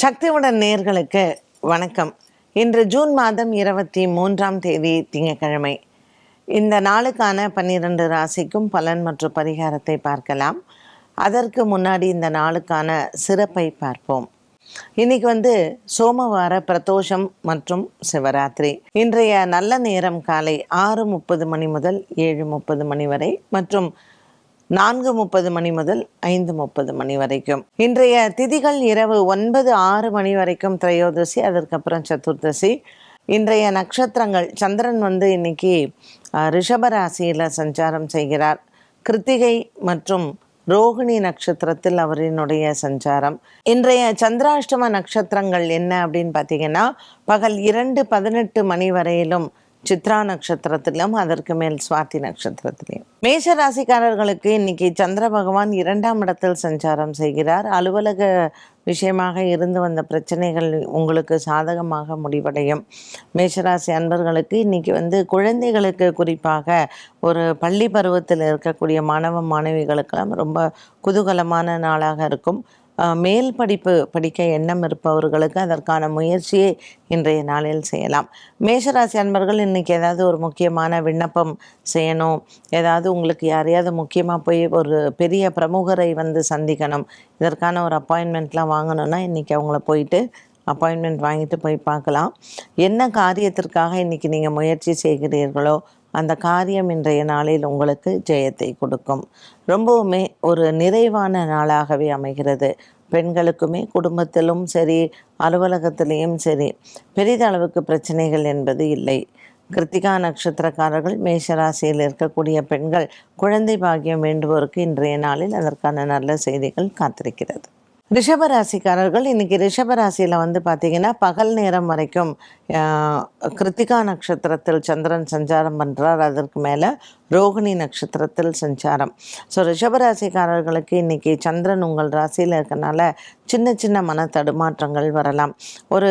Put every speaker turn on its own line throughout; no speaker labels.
சக்தியுடன் நேர்களுக்கு வணக்கம். இன்று ஜூன் மாதம் இருபத்தி மூன்றாம் தேதி திங்கட்கிழமை. இந்த நாளுக்கான பன்னிரண்டு ராசிக்கும் பலன் மற்றும் பரிகாரத்தை பார்க்கலாம். அதற்கு முன்னாடி இந்த நாளுக்கான சிறப்பை பார்ப்போம். இன்னைக்கு வந்து சோமவார பிரதோஷம் மற்றும் சிவராத்திரி. இன்றைய நல்ல நேரம் காலை ஆறு முப்பது மணி முதல் ஏழு முப்பது மணி வரை மற்றும் நான்கு முப்பது மணி முதல் ஐந்து முப்பது மணி வரைக்கும். இன்றைய திதிகள் இரவு ஒன்பது ஆறு மணி வரைக்கும் திரையோதசி அதற்கப்புறம் சதுர்தசி. இன்றைய நட்சத்திரங்கள் சந்திரன் வந்து இன்னைக்கு ரிஷபராசியில் ரிஷப ராசியில் சஞ்சாரம் செய்கிறார். கிருத்திகை மற்றும் ரோகிணி நட்சத்திரத்தில் அவரினுடைய சஞ்சாரம். இன்றைய சந்திராஷ்டம நட்சத்திரங்கள் என்ன அப்படின்னு பார்த்தீங்கன்னா பகல் இரண்டு பதினெட்டு மணி வரையிலும் சித்ரா நட்சத்திரத்திலும் அதற்கு மேல் சுவாதி நட்சத்திரத்திலையும் மேஷ ராசிக்காரர்களுக்கு இன்னைக்கு சந்திர பகவான் இரண்டாம் இடத்தில் சஞ்சாரம் செய்கிறார். அலுவலக விஷயமாக இருந்து வந்த பிரச்சனைகள் உங்களுக்கு சாதகமாக முடிவடையும். மேஷராசி அன்பர்களுக்கு இன்னைக்கு வந்து குழந்தைகளுக்கு குறிப்பாக ஒரு பள்ளி பருவத்தில் இருக்கக்கூடிய மாணவ மாணவிகளுக்கெல்லாம் ரொம்ப குதூகலமான நாளாக இருக்கும். மேல் படிப்பு படிக்க எண்ணம் இருப்பவர்களுக்கு அதற்கான முயற்சியை இன்றைய நாளில் செய்யலாம். மேஷராசி அன்பர்கள் இன்னைக்கு ஏதாவது ஒரு முக்கியமான விண்ணப்பம் செய்யணும். ஏதாவது உங்களுக்கு யாரையாவது முக்கியமாக போய் ஒரு பெரிய பிரமுகரை வந்து சந்திக்கணும். இதற்கான ஒரு அப்பாயின்மெண்ட்லாம் வாங்கணும்னா இன்றைக்கி அவங்கள போயிட்டு அப்பாயின்மெண்ட் வாங்கிட்டு போய் பார்க்கலாம். என்ன காரியத்திற்காக இன்றைக்கி நீங்கள் முயற்சி செய்கிறீர்களோ அந்த காரியம் இன்றைய நாளில் உங்களுக்கு ஜெயத்தை கொடுக்கும். ரொம்பவுமே ஒரு நிறைவான நாளாகவே அமைகிறது. பெண்களுக்குமே குடும்பத்திலும் சரி அலுவலகத்திலையும் சரி பெரிதளவுக்கு பிரச்சனைகள் என்பது இல்லை. கிருத்திகா நட்சத்திரக்காரர்கள் மேஷராசியில் இருக்கக்கூடிய பெண்கள் குழந்தை பாகியம் வேண்டுவோருக்கு இன்றைய நாளில் அதற்கான நல்ல செய்திகள் காத்திருக்கிறது. ரிஷபராசிக்காரர்கள் இன்னைக்கு ரிஷபராசியில் வந்து பார்த்தீங்கன்னா பகல் நேரம் வரைக்கும் கிருத்திகா நட்சத்திரத்தில் சந்திரன் சஞ்சாரம் பண்ணுறார் அதற்கு மேலே ரோகிணி நட்சத்திரத்தில் சஞ்சாரம். ஸோ ரிஷபராசிக்காரர்களுக்கு இன்னைக்கு சந்திரன் உங்கள் ராசியில் இருக்கனால சின்ன சின்ன மன தடுமாற்றங்கள் வரலாம். ஒரு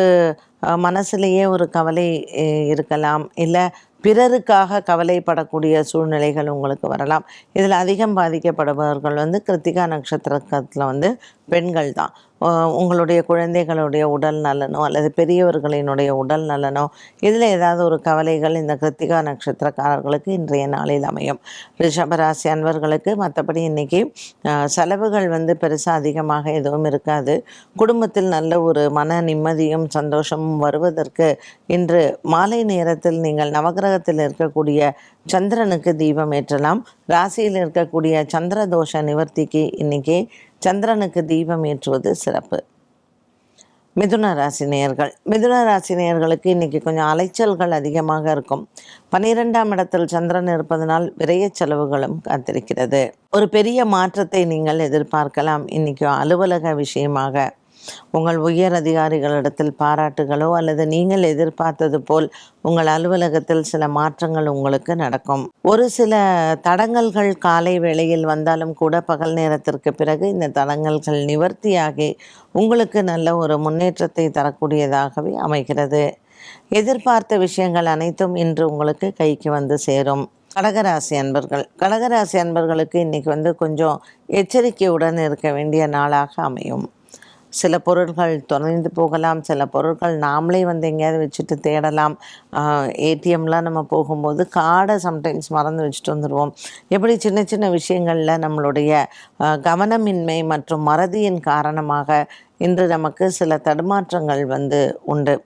மனசுலேயே ஒரு கவலை இருக்கலாம். இல்லை பிறருக்காக கவலைப்படக்கூடிய சூழ்நிலைகள் உங்களுக்கு வரலாம். இதில் அதிகம் பாதிக்கப்படுபவர்கள் வந்து கிருத்திகா நட்சத்திரத்தில் வந்து பெண்கள் தான் உங்களுடைய குழந்தைகளுடைய உடல் நலனோ அல்லது பெரியவர்களினுடைய உடல் நலனோ இதில் ஏதாவது ஒரு கவலைகள் இந்த கிருத்திகா நட்சத்திரக்காரர்களுக்கு இன்றைய நாளில் அமையும். ரிஷபராசி அன்பர்களுக்கு மற்றபடி இன்றைக்கி செலவுகள் வந்து பெருசாக அதிகமாக எதுவும் இருக்காது. குடும்பத்தில் நல்ல ஒரு மன நிம்மதியும் சந்தோஷமும் வருவதற்கு இன்று மாலை நேரத்தில் நீங்கள் நவகிரகத்தில் இருக்கக்கூடிய சந்திரனுக்கு தீபம் ஏற்றலாம். ராசியில் இருக்கக்கூடிய சந்திர தோஷ நிவர்த்திக்கு இன்றைக்கி சந்திரனுக்கு தீபம் ஏற்றுவது சிறப்பு. மிதுன ராசி நேயர்கள். மிதுன ராசி நேயர்களுக்கு இன்னைக்கு கொஞ்சம் அலைச்சல்கள் அதிகமாக இருக்கும். பன்னிரெண்டாம் இடத்தில் சந்திரன் இருப்பதனால் விரைய செலவுகளும் காத்திருக்கிறது. ஒரு பெரிய மாற்றத்தை நீங்கள் எதிர்பார்க்கலாம். இன்னைக்கு அலுவலக விஷயமாக உங்கள் உயர் அதிகாரிகளிடத்தில் பாராட்டுகளோ அல்லது நீங்கள் எதிர்பார்த்தது போல் உங்கள் அலுவலகத்தில் சில மாற்றங்கள் உங்களுக்கு நடக்கும். ஒரு சில தடங்கல்கள் காலை வேளையில் வந்தாலும் கூட பகல் நேரத்திற்கு பிறகு இந்த தடங்கல்கள் நிவர்த்தியாகி உங்களுக்கு நல்ல ஒரு முன்னேற்றத்தை தரக்கூடியதாகவே அமைகிறது. எதிர்பார்த்த விஷயங்கள் அனைத்தும் இன்று உங்களுக்கு கைக்கு வந்து சேரும். கடகராசி அன்பர்கள். கடகராசி அன்பர்களுக்கு இன்னைக்கு வந்து கொஞ்சம் எச்சரிக்கையுடன் இருக்க வேண்டிய நாளாக அமையும். சில பொருட்கள் தொலைந்து போகலாம் சில பொருட்கள் நாமளே வந்து எங்கேயாவது வச்சுட்டு தேடலாம். ஏடிஎம்லாம் நம்ம போகும்போது கார்டை சம்டைம்ஸ் மறந்து வச்சுட்டு வந்துடுவோம் எப்படி சின்ன சின்ன விஷயங்களில் நம்மளுடைய கவனமின்மை மற்றும் மறதியின் காரணமாக இன்று நமக்கு சில தடுமாற்றங்கள் வந்து உண்டு.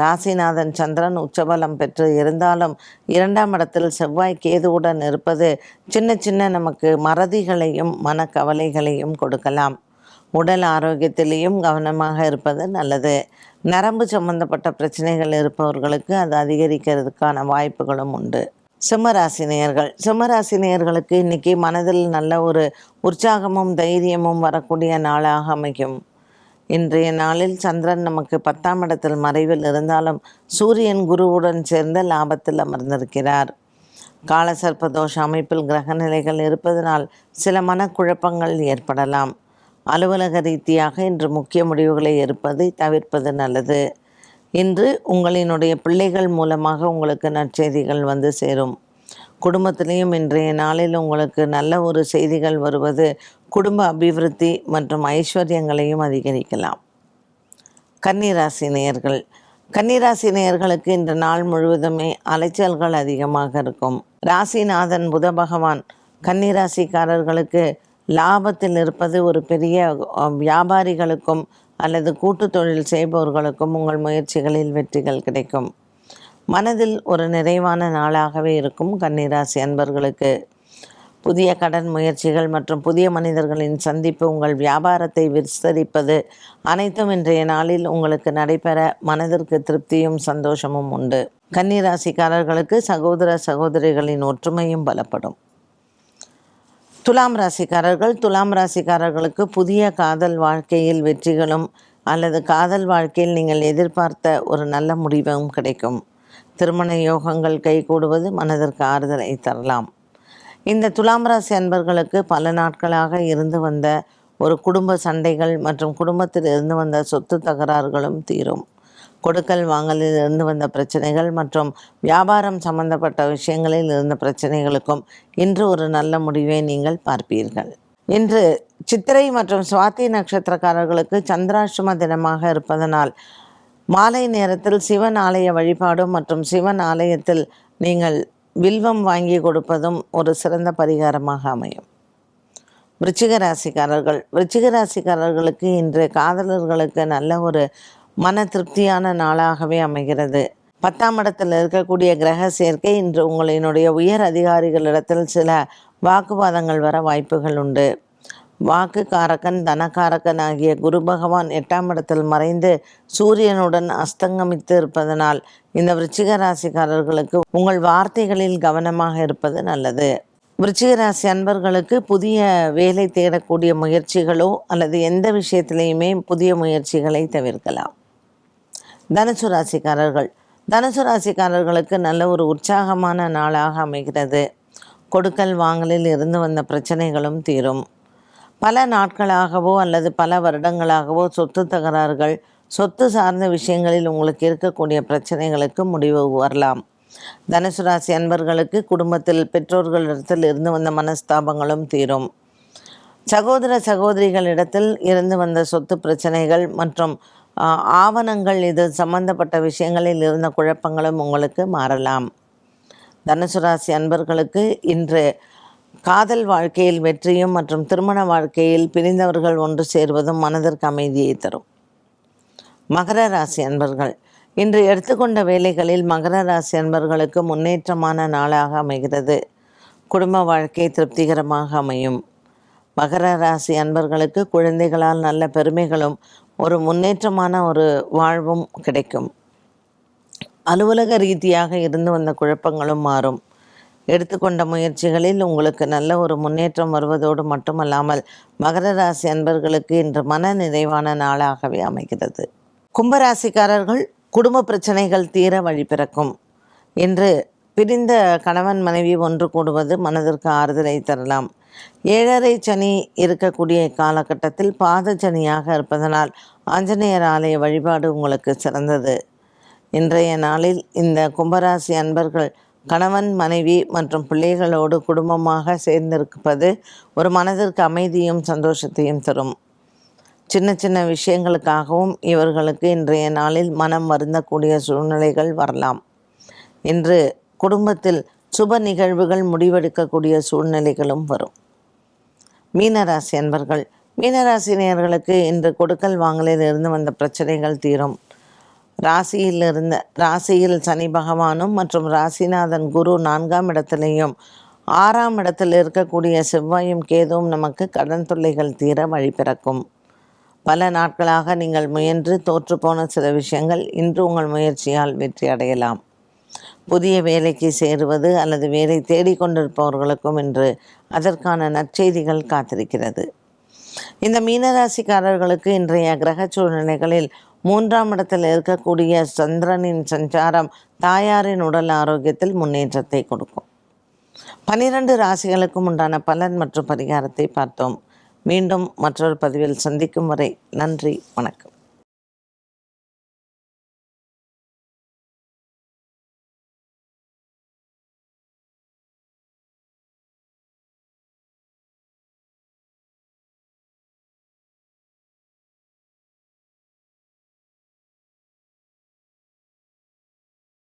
ராசிநாதன் சந்திரன் உச்சபலம் பெற்று இருந்தாலும் இரண்டாம் இடத்தில் செவ்வாய் கேதுவுடன் இருப்பது சின்ன சின்ன நமக்கு மறதிகளையும் மனக்கவலைகளையும் கொடுக்கலாம். உடல் ஆரோக்கியத்திலேயும் கவனமாக இருப்பது நல்லது. நரம்பு சம்பந்தப்பட்ட பிரச்சனைகள் இருப்பவர்களுக்கு அது அதிகரிக்கிறதுக்கான வாய்ப்புகளும் உண்டு. சிம்மராசினியர்கள். சிம்மராசினியர்களுக்கு இன்னைக்கு மனதில் நல்ல ஒரு உற்சாகமும் தைரியமும் வரக்கூடிய நாளாக அமையும். இன்றைய நாளில் சந்திரன் நமக்கு பத்தாம் இடத்தில் மறைவில் இருந்தாலும் சூரியன் குருவுடன் சேர்ந்த லாபத்தில் அமர்ந்திருக்கிறார். காலசர்ப்ப தோஷ அமைப்பில் கிரகநிலைகள் இருப்பதனால் சில மனக்குழப்பங்கள் ஏற்படலாம். அலுவலக ரீதியாக இன்று முக்கிய முடிவுகளை எடுப்பதை தவிர்ப்பது நல்லது. இன்று உங்களினுடைய பிள்ளைகள் மூலமாக உங்களுக்கு நற்செய்திகள் வந்து சேரும். குடும்பத்திலையும் இன்றைய நாளில் உங்களுக்கு நல்ல ஒரு செய்திகள் வருவது குடும்ப அபிவிருத்தி மற்றும் ஐஸ்வர்யங்களையும் அதிகரிக்கலாம். கன்னிராசி நேயர்கள். கன்னிராசி நேயர்களுக்கு இன்று நாள் முழுவதுமே அலைச்சல்கள் அதிகமாக இருக்கும். ராசிநாதன் புத பகவான் கன்னிராசிக்காரர்களுக்கு லாபத்தில் இருப்பது ஒரு பெரிய வியாபாரிகளுக்கும் அல்லது கூட்டு தொழில் செய்பவர்களுக்கும் உங்கள் முயற்சிகளில் வெற்றிகள் கிடைக்கும். மனதில் ஒரு நிறைவான நாளாகவே இருக்கும் கன்னிராசி அன்பர்களுக்கு. புதிய கடன் முயற்சிகள் மற்றும் புதிய மனிதர்களின் சந்திப்பு உங்கள் வியாபாரத்தை விஸ்தரிப்பது அனைத்தும் இன்றைய நாளில் உங்களுக்கு நடைபெற மனதிற்கு திருப்தியும் சந்தோஷமும் உண்டு. கன்னிராசிக்காரர்களுக்கு சகோதர சகோதரிகளின் ஒற்றுமையும் பலப்படும். துலாம் ராசிக்காரர்கள் துலாம் ராசிக்காரர்களுக்கு புதிய காதல் வாழ்க்கையில் வெற்றிகளும் அல்லது காதல் வாழ்க்கையில் நீங்கள் எதிர்பார்த்த ஒரு நல்ல முடிவும் கிடைக்கும். திருமண யோகங்கள் கைகூடுவது மனதிற்கு ஆறுதலை தரலாம். இந்த துலாம் ராசி அன்பர்களுக்கு பல நாட்களாக இருந்து வந்த ஒரு குடும்ப சண்டைகள் மற்றும் குடும்பத்தில் இருந்து வந்த சொத்து தகராறுகளும் தீரும். கொடுக்கல் வாங்கலில் இருந்து வந்த பிரச்சனைகள் மற்றும் வியாபாரம் சம்பந்தப்பட்ட விஷயங்களில் இருந்த பிரச்சனைகளுக்கும் இன்று ஒரு நல்ல முடிவை நீங்கள் பார்ப்பீர்கள். இன்று சித்திரை மற்றும் சுவாதி நட்சத்திரக்காரர்களுக்கு சந்திராஷ்டம தினமாக இருப்பதனால் மாலை நேரத்தில் சிவன் ஆலய வழிபாடு மற்றும் சிவன் ஆலயத்தில் நீங்கள் வில்வம் வாங்கி கொடுப்பதும் ஒரு சிறந்த பரிகாரமாக அமையும். விருச்சிக ராசிக்காரர்கள் விருச்சிக ராசிக்காரர்களுக்கு இன்று காதலர்களுக்கு நல்ல ஒரு மன திருப்தியான நாளாகவே அமைகிறது. பத்தாம் இடத்தில் இருக்கக்கூடிய கிரக சேர்க்கை இன்று உங்களினுடைய உயர் அதிகாரிகளிடத்தில் சில வாக்குவாதங்கள் வர வாய்ப்புகள் உண்டு. வாக்கு காரகன் தனக்காரக்கன் ஆகிய குரு பகவான் எட்டாம் இடத்தில் மறைந்து சூரியனுடன் அஸ்தங்கமித்து இருப்பதனால் இந்த விருச்சிக ராசிக்காரர்களுக்கு உங்கள் வார்த்தைகளில் கவனமாக இருப்பது நல்லது. விருச்சிக ராசி அன்பர்களுக்கு புதிய வேலை தேடக்கூடிய முயற்சிகளோ அல்லது எந்த விஷயத்திலையுமே புதிய முயற்சிகளை தவிர்க்கலாம். தனுசு ராசிக்காரர்கள். தனுசு ராசிக்காரர்களுக்கு நல்ல ஒரு உற்சாகமான நாளாக அமைகிறது. கொடுக்கல் வாங்கலில் இருந்து வந்த பிரச்சனைகளும் தீரும். பல நாட்களாகவோ அல்லது பல வருடங்களாகவோ சொத்து தகராறுகள் சொத்து சார்ந்த விஷயங்களில் உங்களுக்கு இருக்கக்கூடிய பிரச்சனைகளுக்கு முடிவு வரலாம். தனுசு ராசி அன்பர்களுக்கு குடும்பத்தில் பெற்றோர்களிடத்தில் இருந்து வந்த மனஸ்தாபங்களும் தீரும். சகோதர சகோதரிகளிடத்தில் இருந்து வந்த சொத்து பிரச்சனைகள் மற்றும் ஆவணங்கள் இது சம்பந்தப்பட்ட விஷயங்களில் இருந்த குழப்பங்களும் உங்களுக்கு மாறலாம். தனுசு ராசி அன்பர்களுக்கு இன்று காதல் வாழ்க்கையில் வெற்றியும் மற்றும் திருமண வாழ்க்கையில் பிரிந்தவர்கள் ஒன்று சேர்வதும் மனதிற்கு அமைதியை தரும். மகர ராசி அன்பர்கள் இன்று எடுத்துக்கொண்ட வேலைகளில் மகர ராசி அன்பர்களுக்கு முன்னேற்றமான நாளாக அமைகிறது. குடும்ப வாழ்க்கை திருப்திகரமாக அமையும். மகர ராசி அன்பர்களுக்கு குழந்தைகளால் நல்ல பெருமைகளும் ஒரு முன்னேற்றமான ஒரு வாழ்வும் கிடைக்கும். அலுவலக ரீதியாக இருந்து வந்த குழப்பங்களும் மாறும். எடுத்துக்கொண்ட முயற்சிகளில் உங்களுக்கு நல்ல ஒரு முன்னேற்றம் வருவதோடு மட்டுமல்லாமல் மகர ராசி அன்பர்களுக்கு இன்று மன நிறைவான நாளாகவே அமைகிறது. கும்பராசிக்காரர்கள் குடும்ப பிரச்சனைகள் தீர வழி பிறக்கும். இன்று பிரிந்த கணவன் மனைவி ஒன்று கூடுவது மனதிற்கு ஆறுதலை தரலாம். ஏழரை சனி இருக்கக்கூடிய காலகட்டத்தில் பாத சனியாக இருப்பதனால் ஆஞ்சநேயர் ஆலய வழிபாடு உங்களுக்கு சிறந்தது. இன்றைய நாளில் இந்த கும்பராசி அன்பர்கள் கணவன் மனைவி மற்றும் பிள்ளைகளோடு குடும்பமாக சேர்ந்திருப்பது ஒரு மனதிற்கு அமைதியும் சந்தோஷத்தையும் தரும். சின்ன சின்ன விஷயங்களுக்காகவும் இவர்களுக்கு இன்றைய நாளில் மனம் வருந்தக்கூடிய சூழ்நிலைகள் வரலாம். இன்று குடும்பத்தில் சுப நிகழ்வுகள் முடிவெடுக்கக்கூடிய சூழ்நிலைகளும் வரும். மீனராசி அன்பர்கள் மீனராசினியர்களுக்கு இன்று கொடுக்கல் வாங்கலில் இருந்து வந்த பிரச்சனைகள் தீரும். ராசியில் இருந்த ராசியில் சனி பகவானும் மற்றும் ராசிநாதன் குரு நான்காம் இடத்திலையும் ஆறாம் இடத்தில் இருக்கக்கூடிய செவ்வாயும் கேதுவும் நமக்கு கடன் தொல்லைகள் தீர வழி பிறக்கும். பல நாட்களாக நீங்கள் முயன்று தோற்றுப்போன சில விஷயங்கள் இன்று உங்கள் முயற்சியால் வெற்றி அடையலாம். புதிய வேலைக்கு சேருவது அல்லது வேலை தேடிக்கொண்டிருப்பவர்களுக்கும் இன்று அதற்கான நற்செய்திகள் காத்திருக்கிறது. இந்த மீனராசிக்காரர்களுக்கு இன்றைய கிரக சூழ்நிலைகளில் மூன்றாம் இடத்தில் இருக்கக்கூடிய சந்திரனின் சஞ்சாரம் தாயாரின் உடல் ஆரோக்கியத்தில் முன்னேற்றத்தை கொடுக்கும். பனிரெண்டு ராசிகளுக்கும் உண்டான பலன் மற்றும் பரிகாரத்தை பார்த்தோம். மீண்டும் மற்றொரு பதிவில் சந்திக்கும் வரை நன்றி வணக்கம்.